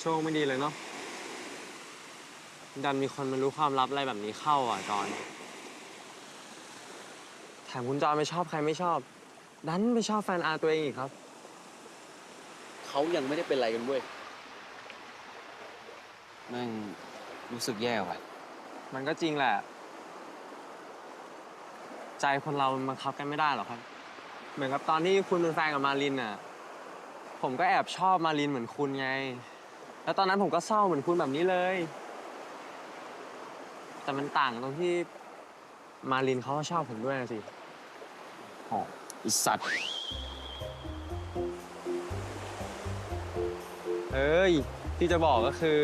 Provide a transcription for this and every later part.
โชคไม่ดีเลยเนาะ ดันมีคนมารู้ความลับอะไรแบบนี้เข้าอะจอนแถมคุณจอนไม่ชอบใครไม่ชอบ ดันไม่ชอบแฟนอาตัวเองอีกครับ เขายังไม่ได้เป็นอะไรกันเว้ยแม่งรู้สึกแย่ว่ะ มันก็จริงแหละ ใจคนเรามันบังคับกันไม่ได้หรอกครับ เหมือนกับตอนที่คุณเป็นแฟนกับมารินน่ะ ผมก็แอบชอบมารินเหมือนคุณไง แล้วตอนนั้นผมก็เศร้าเหมือนคุณแบบนี้เลย แต่มันต่างตรงที่มารินเขาก็ชอบผมด้วยนะสิอ๋อไอสัตว์ เอ้ย ที่จะบอกก็คือ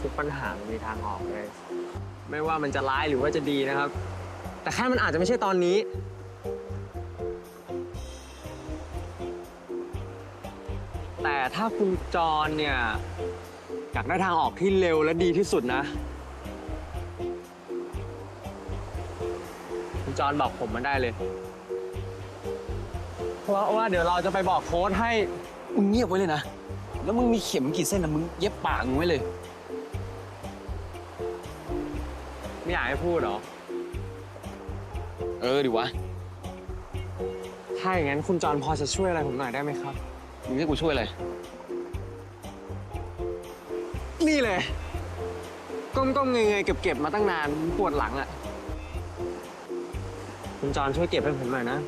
ทุกปัญหามันมีทางออกเลย ไม่ว่ามันจะร้ายหรือว่าจะดีนะครับ แต่แค่มันอาจจะไม่ใช่ตอนนี้ แต่ถ้าคุณจรเนี่ยอยากได้ทางออกที่เร็วและดีที่สุดนะ คุณจรบอกผมมาได้เลย เพราะว่าเดี๋ยวเราจะไปบอกโค้ดให้ มึงเงียบไว้เลยนะ แล้วมึงมีเข็มกี่เส้นนะมึงเย็บปากมึงไว้เลย ไม่อยากให้พูดเหรอ เออดิวะ ถ้าอย่างนั้นคุณจรพอจะช่วยอะไรผมหน่อยได้ไหมครับ มึงให้กูช่วยอะไร นี่เลย ก้มๆเงยๆเก็บๆมาตั้งนานปวดหลังอะ คุณจรช่วยเก็บให้ผมหน่อยนะ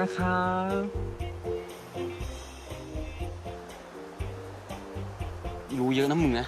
นะครับรู้เยอะนะมึงนะ